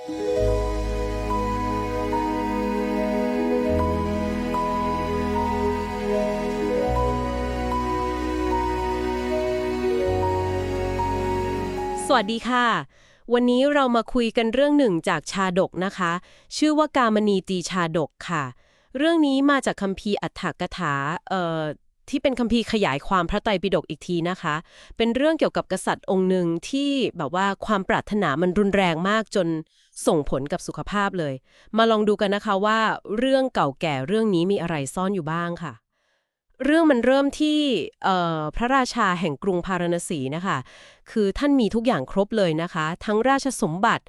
สวัสดีค่ะ วันนี้เรามาคุยกันเรื่องหนึ่งจากชาดกนะคะ ชื่อว่ากามณีตีชาดกค่ะ เรื่องนี้มาจากคัมภีร์อัฏฐกถาเอ่อที่เป็นคัมภีร์ขยายความพระไตรปิฎกอีกทีนะคะ เป็นเรื่องเกี่ยวกับกษัตริย์องค์หนึ่งที่แบบว่าความปรารถนามันรุนแรงมากจน ส่งผลกับสุขภาพเลย มาลองดูกันนะคะว่า เรื่องเก่าแก่เรื่องนี้มีอะไรซ่อนอยู่บ้างค่ะ เรื่องมันเริ่มที่พระราชาแห่งกรุงพาราณสีนะคะ คือท่านมีทุกอย่างครบเลยนะคะ ทั้งราชสมบัติ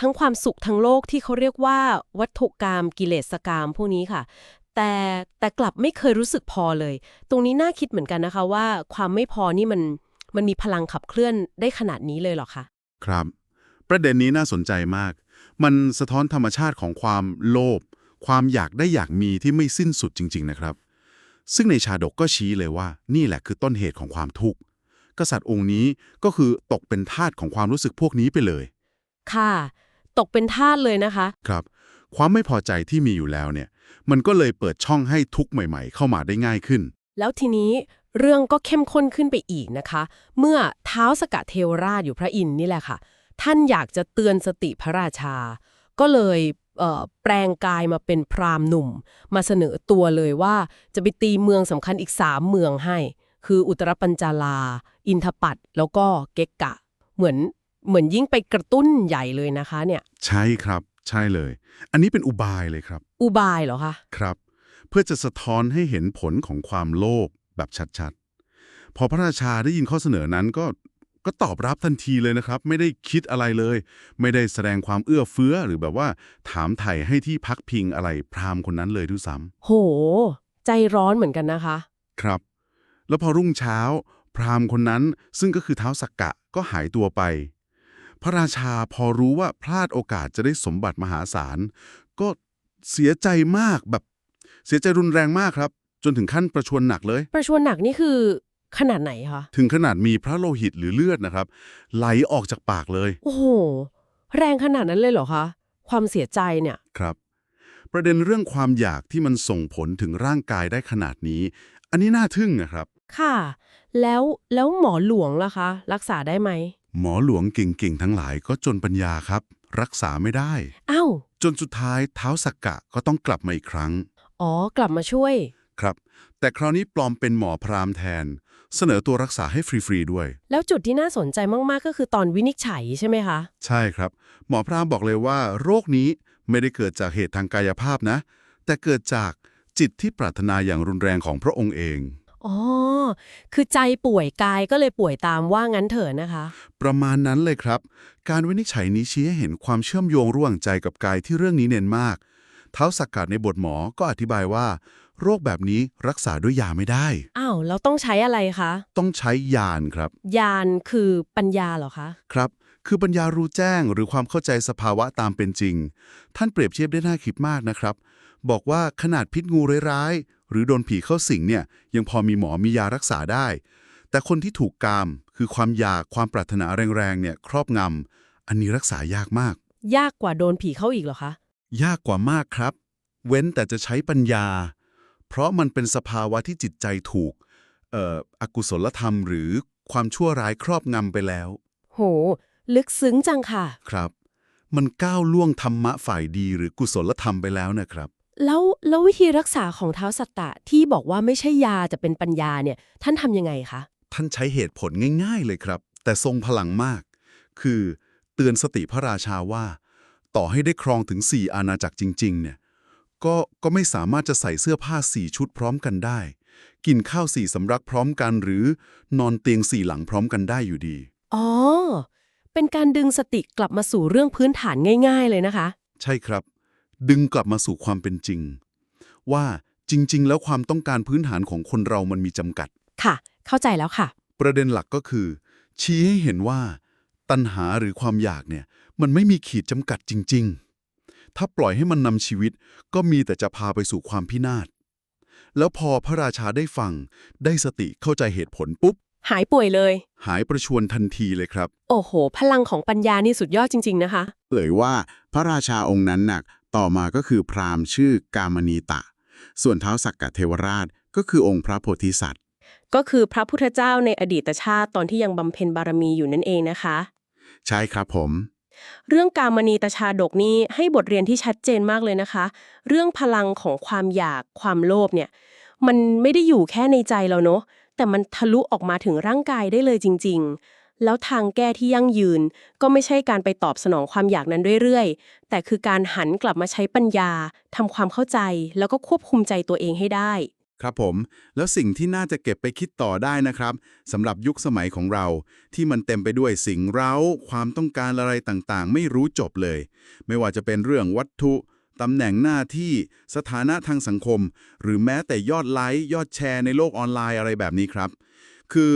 ทั้งความสุขทั้งโลกที่เขาเรียกว่าวัตถุกรรมกิเลสกรรมพวกนี้ค่ะ แต่แต่กลับไม่เคยรู้สึกพอเลย ตรงนี้น่าคิดเหมือนกันนะคะว่าความไม่พอนี่มันมันมีพลังขับเคลื่อนได้ขนาดนี้เลยเหรอคะครับ ประเด็นนี้น่าสนใจมาก มันสะท้อนธรรมชาติของความโลภความอยากได้อยากมีที่ไม่สิ้นสุดจริง ๆ นะครับ ซึ่งในชาดกก็ชี้เลยว่า นี่แหละคือต้นเหตุของความทุกข์กษัตริย์องค์นี้ก็คือตกเป็นทาสของความรู้สึกพวกนี้ไปเลย ค่ะ ตกเป็นทาสเลยนะคะ ครับ ความไม่พอใจที่มีอยู่แล้วเนี่ย มันก็เลยเปิดช่องให้ทุกข์ใหม่ ๆ เข้ามาได้ง่ายขึ้น แล้วทีนี้เรื่องก็เข้มข้นขึ้นไปอีกนะคะ เมื่อเท้าวสกะเทวราชอยู่พระอินทร์นี่แหละค่ะ ท่านอยากจะเตือนสติพระราชา ก็เลยเอ่อแปลงกายมาเป็นพราหมณ์หนุ่ม มาเสนอตัวเลยว่าจะไปตีเมืองสำคัญอีกสามเมืองให้ คืออุตรปัญจาลา อินทปัตแล้วก็เกกกะ เหมือนเหมือนยิ่งไปกระตุ้นใหญ่เลยนะคะเนี่ยใช่ครับใช่เลย อันนี้เป็นอุบายเลยครับ อุบายเหรอคะครับ เพื่อจะสะท้อนให้เห็นผลของความโลภแบบชัดๆ พอพระราชาได้ยินข้อเสนอนั้นก็ ก็ตอบรับทันทีเลยนะครับ ไม่ได้คิดอะไรเลย ไม่ได้แสดงความเอื้อเฟื้อหรือแบบว่า ถามไถ่ให้ที่พักพิงอะไรพราหมณ์คนนั้นเลยด้วยซ้โห ใจร้อนเหมือนกันนะคะำครับ แล้วพอรุ่งเช้า พราหมณ์คนนั้นซึ่งก็คือเท้าวสักกะก็หายตัวไป พระราชาพอรู้ว่าพลาดโอกาสจะได้สมบัติมหาศาล ก็เสียใจมากแบบ เสียใจรุนแรงมากครับ จนถึงขั้นประชวรหนักเลย ประชวรหนักนี่คือ ขนาดไหนคะ ถึงขนาดมีพระโลหิตหรือเลือดนะครับ ไหลออกจากปากเลย โอ้โห แรงขนาดนั้นเลยเหรอคะ ความเสียใจเนี่ย ครับ ประเด็นเรื่องความอยากที่มันส่งผลถึงร่างกายได้ขนาดนี้ อันนี้น่าทึ่งนะครับ ค่ะ แล้วแล้วหมอหลวงล่ะคะ รักษาได้ไหม หมอหลวงเก่งๆทั้งหลายก็จนปัญญาครับ รักษาไม่ได้ อ้าว จนสุดท้ายเท้าวสักกะก็ต้องกลับมาอีกครั้ง อ๋อ กลับมาช่วย ครับ แต่คราวนี้ปลอมเป็นหมอพราหมณ์แทน เสนอตัวรักษาให้ฟรี ๆ ด้วย แล้วจุดที่น่าสนใจมากๆ ก็คือตอนวินิจฉัยใช่ไหมคะ ใช่ครับ หมอพราหมณ์บอกเลยว่า โรคนี้ไม่ได้เกิดจากเหตุทางกายภาพนะ แต่เกิดจากจิตที่ปรารถนาอย่างรุนแรงของพระองค์เองอ๋อ คือใจป่วยกายก็เลยป่วยตามว่างั้นเถอะนะคะ ประมาณนั้นเลยครับ การวินิจฉัยนี้ชี้ให้เห็นความเชื่อมโยงระหว่างใจกับกายที่เรื่องนี้เน้นมาก เท้าสักกัดในบทหมอก็อธิบายว่า โรคแบบนี้รักษาด้วยยาไม่ได้ อ้าวแล้วต้องใช้อะไรคะ ต้องใช้ยานครับ ยานคือปัญญาเหรอคะ ครับ คือปัญญารู้แจ้งหรือความเข้าใจสภาวะตามเป็นจริง ท่านเปรียบเทียบได้น่าคิดมากนะครับ บอกว่าขนาดพิษงูร้ายๆหรือโดนผีเข้าสิงเนี่ยยังพอมีหมอมียารักษาได้ แต่คนที่ถูกกาม คือความอยากความปรารถนาแรงๆเนี่ยครอบงำอันนี้รักษายากมาก ยากกว่าโดนผีเข้าอีกเหรอคะ ยากกว่ามากครับ เว้นแต่จะใช้ปัญญา เพราะมันเป็นสภาวะที่จิตใจถูกเอ่ออกุศลธรรมหรือความชั่วร้ายครอบงำไปแล้ว โห ลึกซึ้งจังค่ะ ครับ มันก้าวล่วงธรรมะฝ่ายดีหรือกุศลธรรมไปแล้วนะครับ แล้วแล้ววิธีรักษาของเท้าวสัตตะที่บอกว่าไม่ใช่ยาจะเป็นปัญญาเนี่ย ท่านทำยังไงคะ ท่านใช้เหตุผลง่ายๆเลยครับ แต่ทรงพลังมาก คือเตือนสติพระราชาว่า ต่อให้ได้ครองถึง4อาณาจักรจริง ๆ เนี่ย ก็ก็ไม่สามารถจะใส่เสื้อผ้าสี่ชุดพร้อมกันได้ กินข้าวสี่สำรับพร้อมกันหรือนอนเตียงสี่หลังพร้อมกันได้อยู่ดี อ๋อ เป็นการดึงสติกลับมาสู่เรื่องพื้นฐานง่าย ๆ เลยนะคะ ใช่ครับ ดึงกลับมาสู่ความเป็นจริง ว่าจริง ๆ แล้วความต้องการพื้นฐานของคนเรามันมีจำกัด ค่ะ เข้าใจแล้วค่ะ ประเด็นหลักก็คือ ชี้ให้เห็นว่า ตัณหาหรือความอยากเนี่ย มันไม่มีขีดจำกัดจริง ๆ ถ้าปล่อยให้มันนำชีวิต ก็มีแต่จะพาไปสู่ความพินาศ แล้วพอพระราชาได้ฟัง ได้สติเข้าใจเหตุผลปุ๊บ หายป่วยเลย หายประชวรทันทีเลยครับ โอ้โห พลังของปัญญานี่สุดยอดจริง ๆ นะคะ เอ่ยว่าพระราชาองค์นั้นหนักต่อมาก็คือพราหมณ์ชื่อกามณีตะ ส่วนเท้าสักกะเทวราชก็คือองค์พระโพธิสัตว์ ก็คือพระพุทธเจ้าในอดีตชาติตอนที่ยังบำเพ็ญบารมีอยู่นั่นเองนะคะ ใช่ครับผม เรื่องการมณีตชาดกนี่ให้บทเรียนที่ชัดเจนมากเลยนะคะ เรื่องพลังของความอยากความโลภเนี่ย มันไม่ได้อยู่แค่ในใจเราเนอะแต่มันทะลุออกมาถึงร่างกายได้เลยจริง ๆ แล้วทางแก้ที่ยั่งยืน ก็ไม่ใช่การไปตอบสนองความอยากนั้นเรื่อยๆ แต่คือการหันกลับมาใช้ปัญญาทำความเข้าใจ แล้วก็ควบคุมใจตัวเองให้ได้ ครับผม แล้วสิ่งที่น่าจะเก็บไปคิดต่อได้นะครับสำหรับยุคสมัยของเรา ที่มันเต็มไปด้วยสิ่งเร้า ความต้องการอะไรต่างๆ ไม่รู้จบเลย ไม่ว่าจะเป็นเรื่องวัตถุตำแหน่งหน้าที่สถานะทางสังคม หรือแม้แต่ยอดไลค์ยอดแชร์ในโลกออนไลน์อะไรแบบนี้ครับ คือ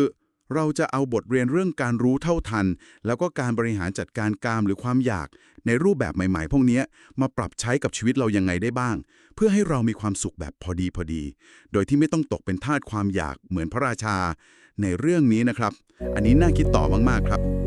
เราจะเอาบทเรียนเรื่องการรู้เท่าทัน แล้วก็การบริหารจัดการกามหรือความอยาก ในรูปแบบใหม่ ๆ พวกนี้มาปรับใช้กับชีวิตเรายังไงได้บ้าง เพื่อให้เรามีความสุขแบบพอดีพอดี โดยที่ไม่ต้องตกเป็นทาสความอยากเหมือนพระราชา ในเรื่องนี้นะครับ อันนี้น่าคิดต่อมากๆครับ